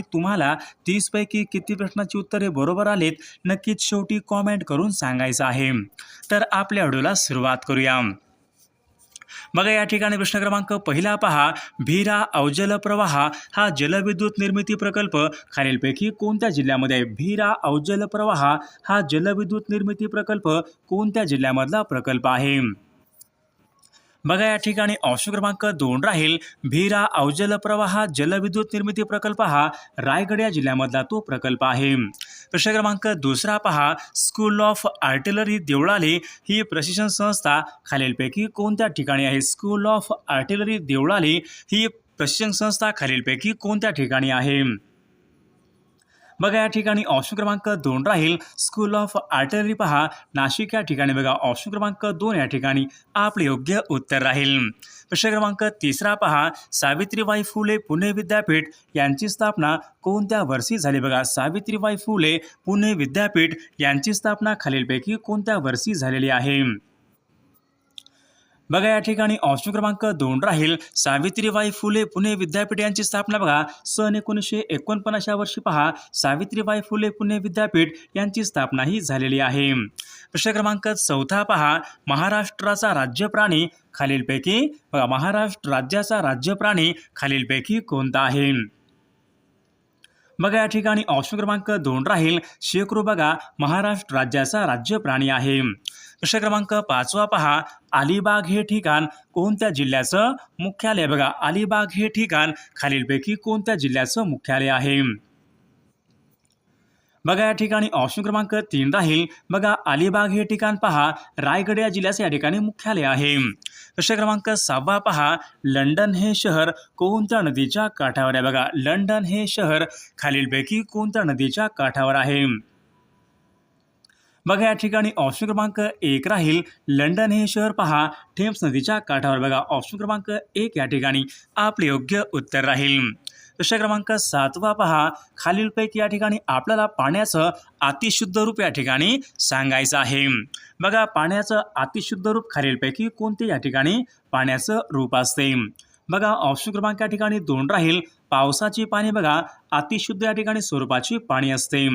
तुम्हाला तीसपैकी किती प्रश्नाची उत्तरे बरोबर आलेत नक्कीच शेवटी कॉमेंट करून सांगायचं आहे. तर आपल्या व्हिडिओला सुरुवात करूया. बघा या ठिकाणी प्रश्न क्रमांक पहिला पहा. भीरा अवजल प्रवाह हा जलविद्युत निर्मिती प्रकल्प. खालीलपैकी कोणत्या जिल्ह्यामध्ये आहे भीरा अवजल प्रवाह हा जलविद्युत निर्मिती प्रकल्प कोणत्या जिल्ह्यामधला प्रकल्प आहे? बघा या ठिकाणी ऑप्शन क्रमांक दोन राहील. भीरा अवजल प्रवाह जलविद्युत निर्मिती प्रकल्प हा रायगड या जिल्ह्यामधला तो प्रकल्प आहे. प्रश्न क्रमांक दुसरा पहा. स्कूल ऑफ आर्टिलरी देवळाली ही प्रशिक्षण संस्था खालीलपैकी कोणत्या ठिकाणी आहे? स्कूल ऑफ आर्टिलरी देवळाली ही प्रशिक्षण संस्था खालीलपैकी कोणत्या ठिकाणी आहे? बघा या ठिकाणी ऑप्शन क्रमांक दोन राहील. स्कूल ऑफ आर्टिलरी पहा. नाशिक या ठिकाणी बघा ऑप्शन क्रमांक दोन या ठिकाणी आपले योग्य उत्तर राहील. प्रश्न क्रमांक तिसरा पहा. सावित्रीबाई फुले पुणे विद्यापीठ यांची स्थापना कोणत्या वर्षी झाली बघा? सावित्रीबाई फुले पुणे विद्यापीठ यांची स्थापना खालीलपैकी कोणत्या वर्षी झालेली आहे? बघा या ठिकाणी ऑप्शन क्रमांक दोन राहील. सावित्रीबाई फुले पुणे विद्यापीठ यांची स्थापना बघा. सन एकोणीसशे एकोणपन्नास या वर्षी पहा. सावित्रीबाई फुले पुणे विद्यापीठ यांची स्थापना ही झालेली आहे. प्रश्न क्रमांक चौथा पहा. महाराष्ट्राचा राज्य प्राणी खालीलपैकी बघा महाराष्ट्र राज्याचा राज्य प्राणी खालीलपैकी कोणता आहे? बघा या ठिकाणी ऑप्शन क्रमांक दोन राहील. शेकरू बघा महाराष्ट्र राज्याचा राज्य प्राणी आहे. प्रश्न क्रमांक पाचवा पहा. अलिबाग हे ठिकाण कोणत्या जिल्ह्याचं मुख्यालय? बघा अलिबाग हे ठिकाण खालीलपैकी कोणत्या जिल्ह्याचं मुख्यालय आहे? बघा या ठिकाणी ऑप्शन क्रमांक तीन राहील. बघा अलिबाग हे ठिकाण पहा. रायगड या जिल्ह्याचे या ठिकाणी मुख्यालय आहे. प्रश्न क्रमांक सहावा पहा. लंडन हे शहर कोणत्या नदीच्या काठावर आहे? बघा लंडन हे शहर खालीलपैकी कोणत्या नदीच्या काठावर आहे? बघा या ठिकाणी ऑप्शन क्रमांक एक राहील. लंडन हे शहर पहा. थेम्स नदीच्या काठावर बघा. ऑप्शन क्रमांक एक या ठिकाणी आपले योग्य उत्तर राहील. प्रश्न क्रमांक सातवा पहा. खालीलपैकी या ठिकाणी आपल्याला पाण्याचं अतिशुद्ध रूप या ठिकाणी सांगायचं आहे. बघा पाण्याचं अतिशुद्ध रूप खालीलपैकी कोणते या ठिकाणी पाण्याचं रूप असते? बघा ऑप्शन क्रमांक या ठिकाणी दोन राहील. पावसाची पाणी बघा अतिशुद्ध या ठिकाणी स्वरूपाची पाणी असते.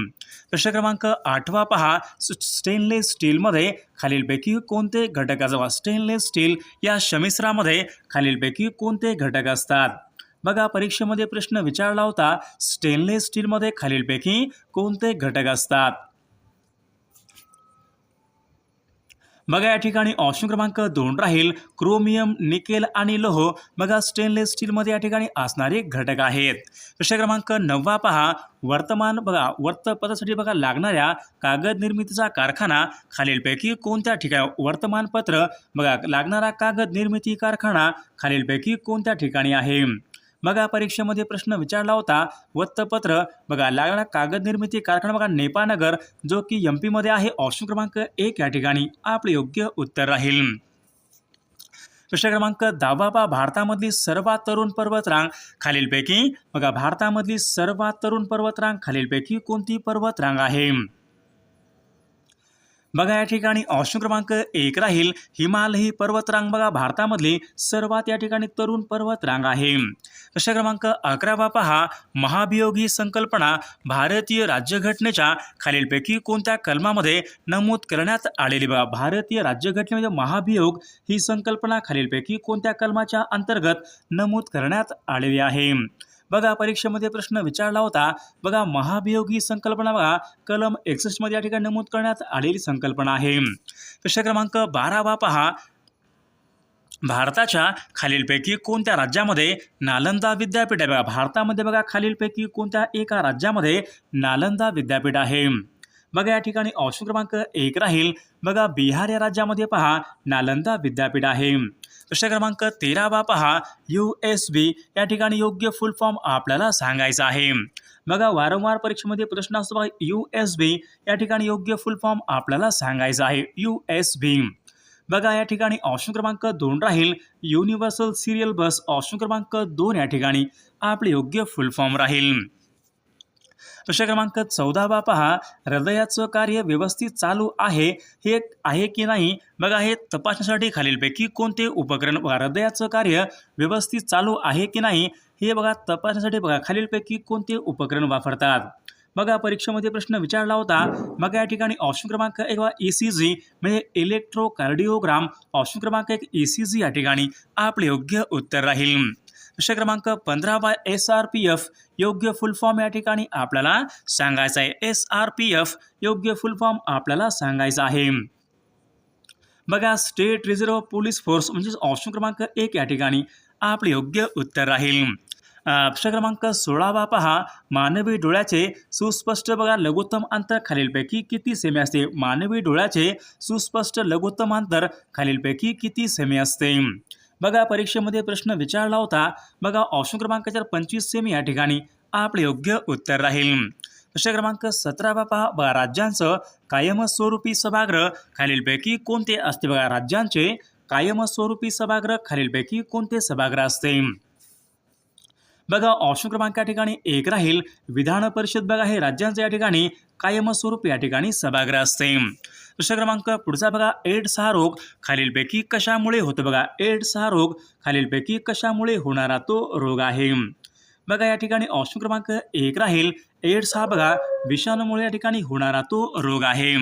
प्रश्न क्रमांक आठवा पहा. स्टेनलेस स्टीलमध्ये खालीलपैकी कोणते घटक असतात स्टेनलेस स्टील या शमिश्रामध्ये खालीलपैकी कोणते घटक असतात? बघा परीक्षेमध्ये प्रश्न विचारला होता. स्टेनलेस स्टीलमध्ये खालीलपैकी कोणते घटक असतात? बघा या ठिकाणी ऑप्शन क्रमांक दोन राहील क्रोमियम निकेल आणि लोह. बघा स्टेनलेस स्टीलमध्ये या ठिकाणी असणारे घटक आहेत. प्रश्न क्रमांक नववा पहा. वर्तमान बघा वर्तपत्रासाठी बघा लागणाऱ्या कागद निर्मितीचा कारखाना. खालीलपैकी कोणत्या ठिकाणी वर्तमानपत्र? बघा लागणारा कागद निर्मिती कारखाना खालीलपैकी कोणत्या ठिकाणी आहे? बघा परीक्षेमध्ये प्रश्न विचारला होता. वृत्तपत्र बघा लागणारा कागद निर्मिती कारखाना बघा नेपानगर जो की एम पीमध्ये आहे. ऑप्शन क्रमांक एक या ठिकाणी आपले योग्य उत्तर राहील. प्रश्न क्रमांक दहावा पहा भारतामधली सर्वात तरुण पर्वतरांग खालीलपैकी बघा भारतामधली सर्वात तरुण पर्वतरांग खालीलपैकी कोणती पर्वतरांग आहे? बघा या ठिकाणी ऑप्शन क्रमांक एक राहील हिमालयी पर्वतरांग बघा. भारतामधली सर्वात या ठिकाणी तरुण पर्वतरांग आहे. प्रश्न क्रमांक अकरावा पहा. महाभियोग ही संकल्पना भारतीय राज्यघटनेच्या खालीलपैकी कोणत्या कलमामध्ये नमूद करण्यात आलेली बघा. भारतीय राज्यघटनेमध्ये महाभियोग ही संकल्पना खालीलपैकी कोणत्या कलमाच्या अंतर्गत नमूद करण्यात आलेली आहे? बघा परीक्षेमध्ये प्रश्न विचारला होता. बघा महाभियोग ही संकल्पना बघा. कलम एकसष्टमध्ये या ठिकाणी नमूद करण्यात आलेली संकल्पना आहे. प्रश्न क्रमांक बारावा पहा. भारताच्या खालीलपैकी कोणत्या राज्यामध्ये नालंदा विद्यापीठ आहे? बघा भारतामध्ये बघा खालीलपैकी कोणत्या एका राज्यामध्ये नालंदा विद्यापीठ आहे? बघा या ठिकाणी ऑप्शन क्रमांक एक राहील. बघा बिहार या राज्यामध्ये पहा नालंदा विद्यापीठ आहे. प्रश्न क्रमांक तेरावा पहा. यू एस बी या ठिकाणी योग्य फुल फॉर्म आपल्याला सांगायचा आहे. बघा वारंवार परीक्षेमध्ये प्रश्न असतो बघा यू एस बी या ठिकाणी योग्य फुल फॉर्म आपल्याला सांगायचा आहे. यू एस बी बघा या ठिकाणी ऑप्शन क्रमांक दोन राहील. युनिव्हर्सल सिरियल बस ऑप्शन क्रमांक दोन या ठिकाणी आपले योग्य फुल फॉर्म राहील. प्रश्न क्रमांक चौदावा पहा. हृदयाचं कार्य व्यवस्थित चालू आहे हे आहे की नाही? बघा हे तपासण्यासाठी खालीलपैकी कोणते उपकरण बघा हृदयाचं कार्य व्यवस्थित चालू आहे की नाही? हे बघा तपासण्यासाठी बघा खालीलपैकी कोणते उपकरण वापरतात? बघा परीक्षेमध्ये प्रश्न विचारला होता. मग या ठिकाणी ऑप्शन क्रमांक एक वा ई सी जी म्हणजे इलेक्ट्रोकार्डिओग्राम ऑप्शन क्रमांक एक ई सी जी या ठिकाणी आपले योग्य उत्तर राहील. प्रश्न क्रमांक पंधरा by S R P F योग्य फुल फॉर्म या ठिकाणी आपल्याला सांगायचा आहे. एस आर पी एफ योग्य फुल फॉर्म आपल्याला सांगायचा आहे. बघा स्टेट रिझर्व्ह पोलीस फोर्स म्हणजेच ऑप्शन क्रमांक एक या ठिकाणी आपले योग्य उत्तर राहील. प्रश्न क्रमांक सोळावा पहा. मानवी डोळ्याचे सुस्पष्ट बघा लघुत्तम अंतर खालीलपैकी किती सेमी असते? मानवी डोळ्याचे सुस्पष्ट लघुत्तम अंतर खालीलपैकी किती सेमी असते? बघा परीक्षेमध्ये प्रश्न विचारला होता. बघा ऑप्शन क्रमांक चार पंचवीस सेमी या ठिकाणी आपले योग्य उत्तर राहील. प्रश्न क्रमांक सतरा पहा बघा राज्यांचं कायमस्वरूपी सभागृह खालीलपैकी कोणते असते? बघा राज्यांचे कायमस्वरूपी सभागृह खालीलपैकी कोणते सभागृह असते? बघा ऑप्शन क्रमांक या ठिकाणी एक राहील. विधान परिषद बघा हे राज्यांचं या ठिकाणी कायमस्वरूप या ठिकाणी सभागृह असते. प्रश्न क्रमांक पुढचा बघा एड्स हा रोग. खालीलपैकी कशामुळे होतो बघा? एड्स हा रोग. खालीलपैकी कशामुळे होणारा तो रोग आहे? बघा या ठिकाणी ऑप्शन क्रमांक एक राहील. एड्स हा बघा विषाणूमुळे या ठिकाणी होणारा तो रोग आहे.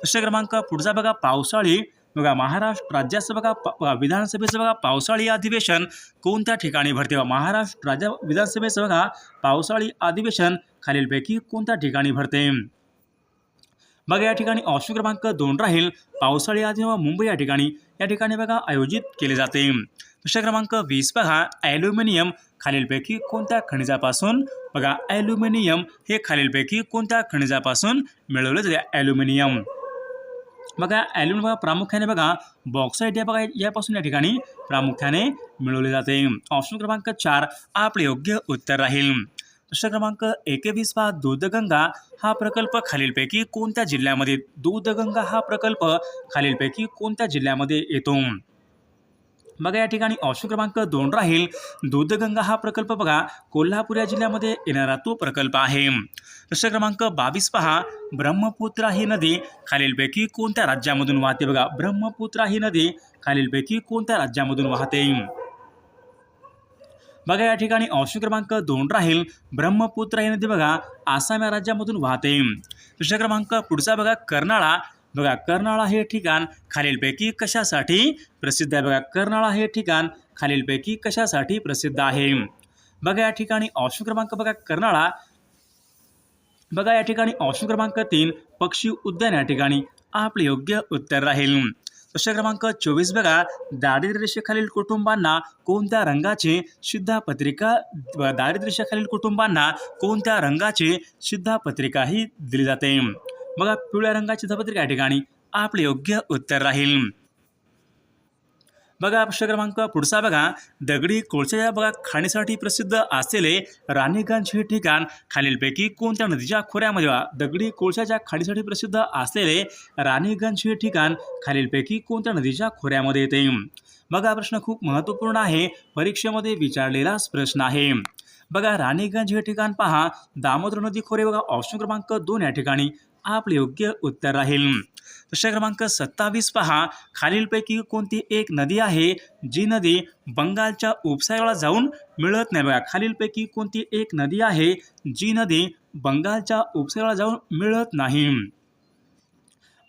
प्रश्न क्रमांक पुढचा बघा पावसाळी. बघा महाराष्ट्र राज्यसभा बघा प- विधानसभेचं बघा पावसाळी अधिवेशन कोणत्या ठिकाणी भरते? महाराष्ट्र राज्य विधानसभेचं बघा पावसाळी अधिवेशन खालीलपैकी कोणत्या ठिकाणी भरते? बघा या ठिकाणी ऑप्शन क्रमांक दोन राहील. पावसाळी आधी व मुंबई या ठिकाणी. या ठिकाणी बघा आयोजित केले जाते. प्रश्न क्रमांक वीस बघा ॲल्युमिनियम खालीलपैकी कोणत्या खनिजापासून? बघा ॲल्युमिनियम हे खालीलपैकी कोणत्या खनिजापासून मिळवले जाते? ॲल्युमिनियम. बघा ॲल्युमिनियम बघा प्रामुख्याने बघा बॉक्साईट या बघा यापासून या ठिकाणी प्रामुख्याने मिळवले जाते. ऑप्शन क्रमांक चार आपले योग्य उत्तर राहील. प्रश्न क्रमांक एकवीस पहा दूधगंगा हा प्रकल्प खालीलपैकी कोणत्या जिल्ह्यामध्ये दूधगंगा हा प्रकल्प खालीलपैकी कोणत्या जिल्ह्यामध्ये येतो? बघा या ठिकाणी ऑप्शन क्रमांक दोन राहील. दूधगंगा हा प्रकल्प बघा कोल्हापूर या जिल्ह्यामध्ये येणारा तो प्रकल्प आहे. प्रश्न क्रमांक बावीस पहा. ब्रह्मपुत्रा ही नदी खालीलपैकी कोणत्या राज्यामधून वाहते बघा? ब्रह्मपुत्रा ही नदी खालीलपैकी कोणत्या राज्यामधून वाहते? बघा या ठिकाणी ऑप्शन क्रमांक दोन राहील. ब्रह्मपुत्रा ही नदी बघा आसाम या राज्यामधून वाहते. प्रश्न क्रमांक पुढचा बघा कर्नाळा. बघा कर्नाळा हे ठिकाण खालीलपैकी कशासाठी प्रसिद्ध आहे? बघा कर्नाळा हे ठिकाण खालीलपैकी कशासाठी प्रसिद्ध आहे? बघा या ठिकाणी ऑप्शन क्रमांक बघा कर्नाळा. बघा या ठिकाणी ऑप्शन क्रमांक तीन पक्षी उद्यान या ठिकाणी आपले योग्य उत्तर राहील. प्रश्न क्रमांक चोवीस बघा दारिद्र्यरेषेखालील कुटुंबांना कोणत्या रंगाची शिधापत्रिका पत्रिका दारिद्र्यरेषेखालील कुटुंबांना कोणत्या रंगाची शिधापत्रिका पत्रिकाही दिली जाते? बघा पिवळ्या रंगाची शिधापत्रिका या ठिकाणी? आपले योग्य उत्तर राहील. बघा प्रश्न क्रमांक पुढचा बघा. दगडी कोळशाच्या बघा खाणीसाठी प्रसिद्ध असलेले राणीगंज हे ठिकाण खालीलपैकी कोणत्या नदीच्या खोऱ्यामध्ये बघा दगडी कोळशाच्या खाणीसाठी प्रसिद्ध असलेले राणीगंज हे ठिकाण खालीलपैकी कोणत्या नदीच्या खोऱ्यामध्ये येते? बघा प्रश्न खूप महत्त्वपूर्ण आहे. परीक्षेमध्ये विचारलेलाच प्रश्न आहे. बघा राणीगंज हे ठिकाण पहा. दामोदर नदी खोरे बघा ऑप्शन क्रमांक दोन या ठिकाणी. आपले योग्य उत्तर राहील. प्रश्न क्रमांक सत्तावीस पहा. खालीलपैकी कोणती एक नदी आहे? जी नदी बंगालच्या उपसागराला जाऊन मिळत नाही. बघा खालीलपैकी कोणती एक नदी आहे? जी नदी बंगालच्या उपसागराला जाऊन मिळत नाही.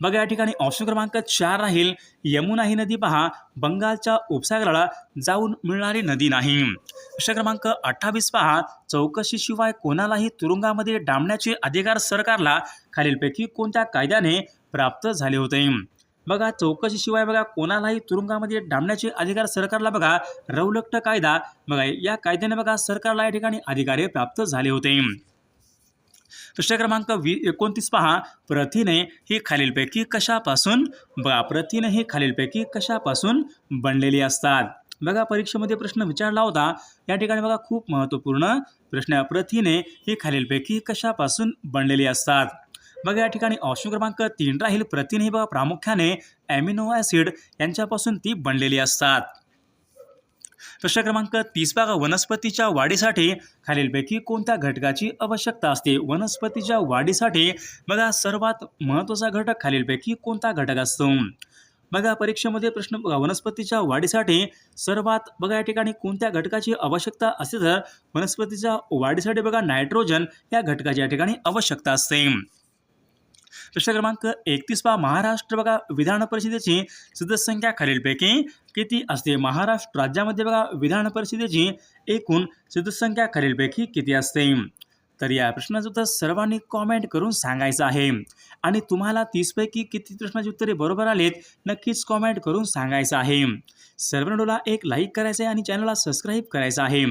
बघा या ठिकाणी ऑप्शन क्रमांक चार राहील. यमुना ही नदी पहा बंगालच्या उपसागराला जाऊन मिळणारी नदी नाही. प्रश्न क्रमांक अठ्ठावीस पहा चौकशीशिवाय कोणालाही तुरुंगामध्ये डांबण्याचे अधिकार सरकारला खालीलपैकी कोणत्या कायद्याने प्राप्त झाले होते? बघा चौकशीशिवाय बघा कोणालाही तुरुंगामध्ये डांबण्याचे अधिकार सरकारला बघा रौलक्ट कायदा. बघा या कायद्याने बघा सरकारला या ठिकाणी अधिकार प्राप्त झाले होते. प्रश्न क्रमांक वी एकोणतीस पहा. प्रथिने ही खालीलपैकी कशापासून बघा प्रथिने ही खालीलपैकी कशापासून बनलेली असतात? बघा परीक्षेमध्ये प्रश्न विचारला होता. या ठिकाणी बघा खूप महत्त्वपूर्ण प्रश्न आहे. प्रथिने ही खालीलपैकी कशापासून बनलेली असतात? बघा या ठिकाणी ऑप्शन क्रमांक तीन राहील. प्रथिने ही बघा प्रामुख्याने ॲमिनो ॲसिड यांच्यापासून ती बनलेली असतात. प्रश्न क्रमांक तीस बघा वनस्पतीच्या वाढीसाठी खालीलपैकी कोणत्या घटकाची आवश्यकता असते? वनस्पतीच्या वाढीसाठी बघा सर्वात महत्त्वाचा घटक खालीलपैकी कोणता घटक असतो? बघा परीक्षेमध्ये प्रश्न बघा वनस्पतीच्या वाढीसाठी सर्वात बघा या ठिकाणी कोणत्या घटकाची आवश्यकता असते? तर वनस्पतीच्या वाढीसाठी बघा नायट्रोजन या घटकाची या ठिकाणी आवश्यकता असते. प्रश्न क्रमांक एकतीस पहा. महाराष्ट्र बघा विधान परिषदेची सदस्यसंख्या खालीलपैकी किती असते? महाराष्ट्र राज्यामध्ये बघा विधान परिषदेची एकूण सदस्यसंख्या खालीलपैकी किती असते? तर या प्रश्नाचं उत्तर सर्वांनी कॉमेंट करून सांगायचं आहे. आणि तुम्हाला तीसपैकी किती प्रश्नाची उत्तरे बरोबर आलेत नक्कीच कॉमेंट करून सांगायचं आहे. सर्व एक लाईक करायचं आहे आणि चॅनलला सबस्क्राईब करायचं आहे.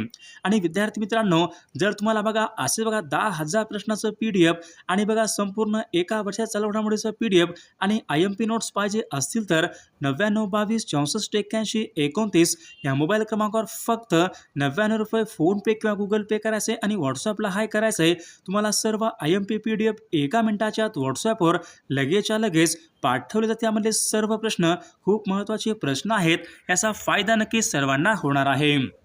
आणि विद्यार्थी मित्रांनो जर तुम्हाला बघा असे बघा दहा हजार प्रश्नाचं पी डी एफ आणि बघा संपूर्ण एका वर्षात चालवण्यामुळेचं पी डी एफ आणि आय एम पी नोट्स पाहिजे असतील तर नव्याण्णव बावीस चौसष्ट एक्क्याऐंशी एकोणतीस या मोबाईल क्रमांकावर फक्त नव्याण्णव रुपये फोनपे किंवा गुगल पे करायचे आणि व्हॉट्सअपला हाय करायचं. आहे. तुम्हाला सर्व I M P P D F एका मिनिटाच्या आत व्हॉट्सअपवर लगेचच्या लगेच पाठवले जाते. त्यामधले सर्व प्रश्न खूप महत्त्वाचे प्रश्न आहेत. याचा फायदा नक्की सर्वांना होणार आहे.